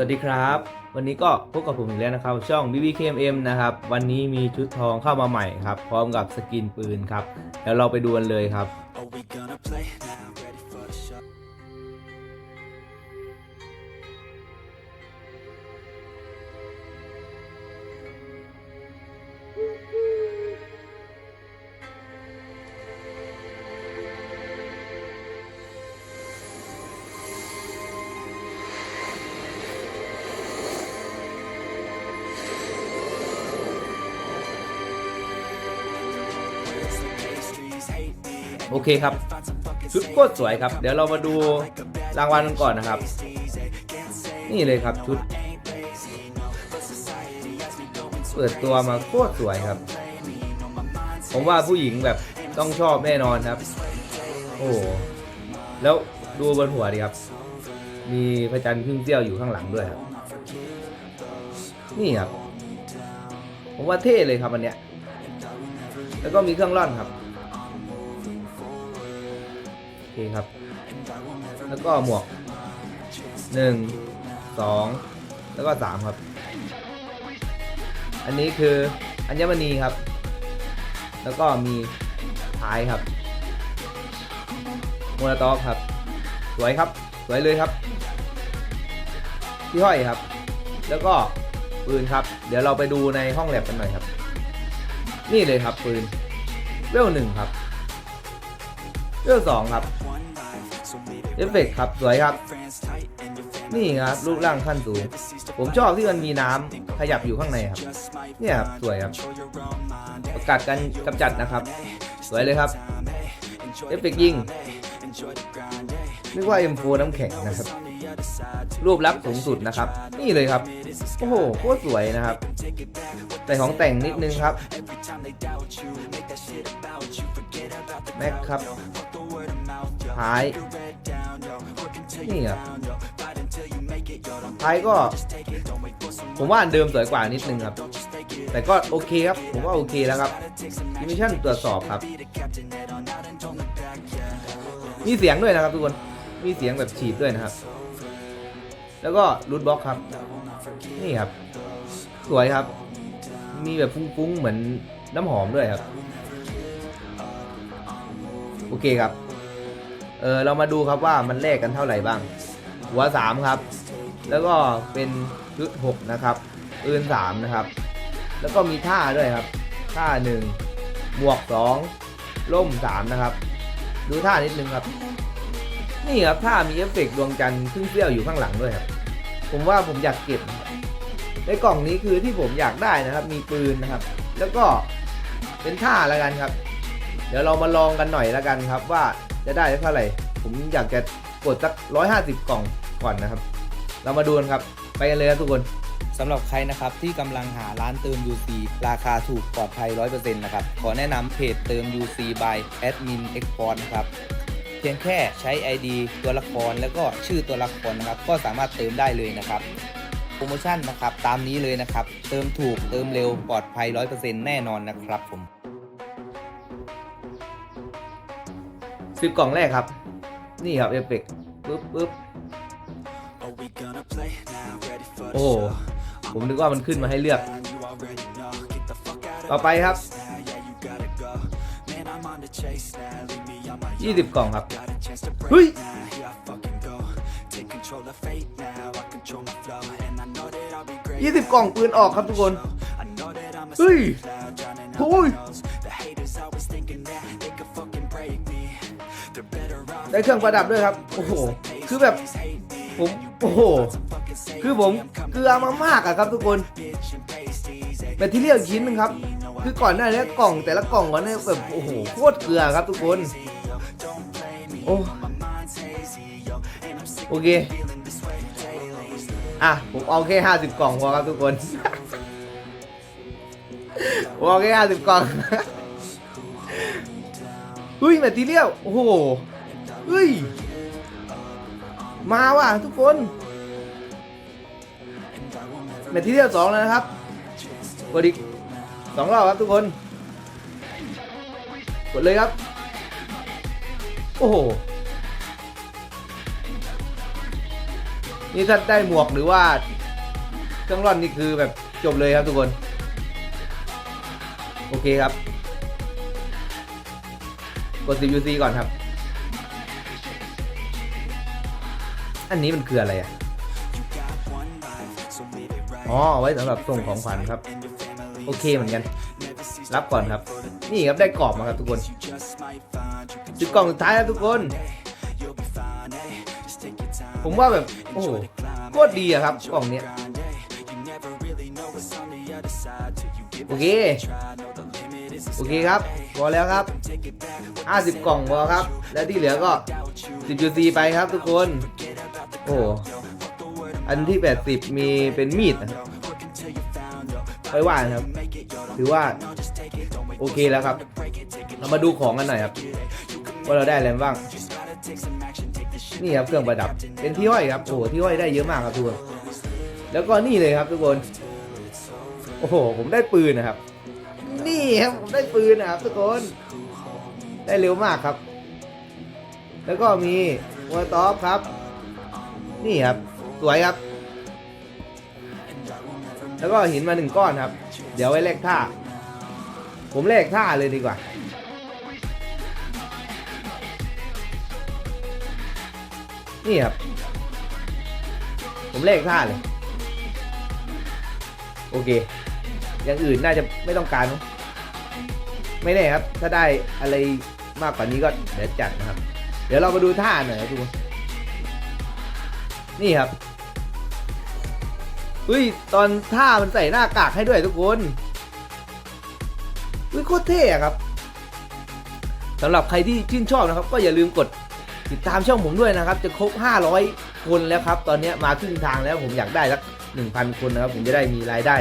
วัสดีครับ วันนี้ก็พบกับผมอีกแล้วนะครับ ช่อง BBKMM นะครับ วันนี้มีชุดทองเข้ามาใหม่ครับ พร้อมกับสกินปืนครับเดี๋ยวเราไปดูกันเลยครับ โอเคครับ ชุดโคตรสวยครับ เดี๋ยวเรามาดูรางวัลกันก่อนนะครับ นี่เลยครับชุด เปิดตัวมาโคตรสวยครับ ผมว่าผู้หญิงแบบต้องชอบแน่นอนครับ โอ้โหแล้วดูบนหัวดิครับ มีพระจันทร์ครึ่งเสี้ยวอยู่ข้างหลังด้วยครับ นี่ครับ ผมว่าเท่เลยครับอันเนี้ย แล้วก็มีเครื่องร่อนครับ เคครับ แล้วก็หมวกหนึ่งสองแล้วก็สามครับ อันนี้คืออัญมณีครับ แล้วก็มีท้ายครับโมนาตอฟครับ สวยครับ สวยเลยครับที่ห้อยครับ แล้วก็ปืนครับ เดี๋ยวเราไปดูในห้องแลบกันหน่อยครับ นี่เลยครับปืนเวลหนึ่งครับ เวลสองครับ เอฟเฟกต์ครับ สวยครับ นี่ครับ รูปร่างขั้นสูง ผมชอบที่มันมีน้ำขยับอยู่ข้างในครับ เนี่ยครับ สวยครับ ประกาศการกำจัดนะครับ สวยเลยครับ เอฟเฟกต์ยิงนึกว่า M4 น้ำแข็งนะครับ รูปลักษณ์สูงสุดนะครับ นี่เลยครับ โอ้โหโคตรสวยนะครับ แต่ของแต่งนิดนึงครับ แม็กครับ ท้ายนี่ครับท้ายก็ ผมว่าอันเดิมสวยกว่านิดนึงครับ แต่ก็โอเคครับ ผมว่าโอเคแล้วครับดิมิชั่นตรวจสอบครับ มีเสียงด้วยนะครับทุกคน มีเสียงแบบฉีดด้วยนะครับ แล้วก็รูทบล็อกครับ นี่ครับ สวยครับ มีแบบฟุ้งๆเหมือนน้ำหอมด้วยครับ โอเคครับ เออเรามาดูครับว่ามันแลกกันเท่าไหร่บ้าง หัวสามครับ แล้วก็เป็นชุดหกนะครับปืนสามนะครับ แล้วก็มีท่าด้วยครับ ท่าหนึ่งหมวกสองล่มสามนะครับ ดูท่านิดนึงครับ นี่ครับท่ามีเอฟเฟกต์ดวงจันทร์ครึ่งเสี้ยวอยู่ข้างหลังด้วยครับ ผมว่าผมอยากเก็บนะครับในกล่องนี้คือที่ผมอยากได้นะครับ มีปืนนะครับ แล้วก็เป็นท่าแล้วกันครับ เดี๋ยวเรามาลองกันหน่อยแล้วกันครับว่า จะได้เท่าไหร่ ผมอยากจะกดสัก 150 กล่องก่อนนะครับ เรามาดูกันครับ ไปกันเลยครับทุกคนสำหรับใครนะครับที่กำลังหาร้านเติม UC ราคาถูกปลอดภัย 100%นะครับ ขอแนะนำเพจเติม UC by Admin Export นะครับเพียงแค่ใช้ ID ตัวละครแล้วก็ชื่อตัวละครนะครับ ก็สามารถเติมได้เลยนะครับโปรโมชั่นนะครับตามนี้เลยนะครับ เติมถูกเติมเร็วปลอดภัย 100%แน่นอนนะครับผม สิบกล่องแรกครับ นี่ครับเอฟเฟกปึ๊บปึ๊บโอ้ผมนึกว่ามันขึ้นมาให้เลือก ต่อไปครับยี่สิบกล่องครับเฮ้ยยี่สิบกล่องปืนออกครับทุกคนเฮ้ยโอ้ย ได้เครื่องประดับด้วยครับ โอ้โห คือแบบผม โอ้โห คือผมเกลือมามากอะครับทุกคนแบตที่เรียลชิ้นหนึงครับ คือก่อนหน้านี้กล่องแต่ละกล่องวันนี้แบบโอ้โหโคตรเกลือครับทุกคน โอ้โอเค อะ ผมเอาแค่ห้าสิบกล่องพอครับทุกคน ผมเอาแค่ห้าสิบกล่อง เฮ้ยแมททีเรียลโอ้โหเฮ้ย มาว่ะทุกคนแมททีเรียลสองแล้วนะครับกดอีกสองรอบครับทุกคนกดเลยครับ โอ้โห นี่ถ้าได้หมวกหรือว่าเครื่องร่อนนี่คือแบบจบเลยครับทุกคน โอเคครับ ด10 UC ก่อนครับ อันนี้มันคืออะไรอะ อ๋อ ไว้สำหรับส่งของขวัญครับ โอเคเหมือนกัน รับก่อนครับ นี่ครับได้กรอบมาครับทุกคนจุดกล่องสุดท้ายครับทุกคน ผมว่าแบบ โอ้โหโคตรดีอะครับกล่องเนี้ยโอเค โอเคครับ พอแล้วครับ 50 กล่องพอครับ แล้วที่เหลือก็ 10 UC ไปครับทุกคน โอ้ อันที่ 80 มีเป็นมีดนะครับไม่ว่านะครับ ถือว่า โอเคแล้วครับ เรามาดูของกันหน่อยครับ ว่าเราได้อะไรบ้าง นี่ครับเครื่องประดับ เป็นที่ห้อยครับ โอ้ที่ห้อยได้เยอะมากครับทุกคน แล้วก็นี่เลยครับทุกคน โอ้โห ผมได้ปืนนะครับ นี่ครับผมได้ปืนนะครับทุกคน ได้เร็วมากครับ แล้วก็มีวัวท็อปครับ นี่ครับ สวยครับ แล้วก็หินมาหนึ่งก้อนครับ เดี๋ยวไว้แลกท่า ผมแลกท่าเลยดีกว่านี่ครับ ผมเลขท่าเลย โอเค อย่างอื่นน่าจะไม่ต้องการมั้ง ไม่แน่ครับ ถ้าได้อะไรมากกว่านี้ก็เดี๋ยวจัดนะครับ เดี๋ยวเรามาดูท่าหน่อยทุกคนนี่ครับอุ้ยตอนท่ามันใส่หน้ากากให้ด้วยทุกคนอุ้ยโคตรเท่อะครับสำหรับใครที่ชื่นชอบนะครับ ก็อย่าลืมกดติดตามช่องผมด้วยนะครับ จะครบ 500 คนแล้วครับ ตอนนี้มาครึ่งทางแล้วผมอยากได้สัก 1,000 คนนะครับ ผมจะได้มีรายได้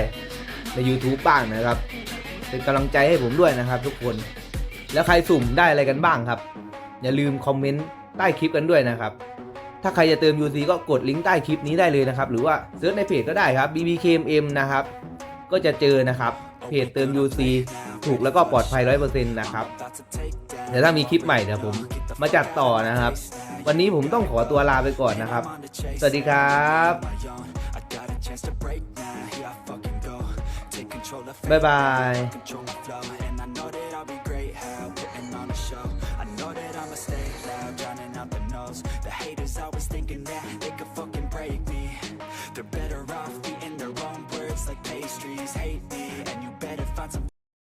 ใน YouTube บ้างนะครับ เป็นกำลังใจให้ผมด้วยนะครับ ทุกคน แล้วใครสุ่มได้อะไรกันบ้างครับ อย่าลืมคอมเมนต์ใต้คลิปกันด้วยนะครับ ถ้าใครจะเติม UC ก็กดลิงก์ใต้คลิปนี้ได้เลยนะครับ หรือว่าเซิร์ชในเพจก็ได้ครับ BBKMM นะครับ ก็จะเจอนะครับ เพจเติม UC ถูกแล้วก็ปลอดภัย 100%นะครับเดี๋ยวถ้ามีคลิปใหม่เดี๋ยวผมมาจัดต่อนะครับ วันนี้ผมต้องขอตัวลาไปก่อนนะครับ สวัสดีครับ บ๊ายบาย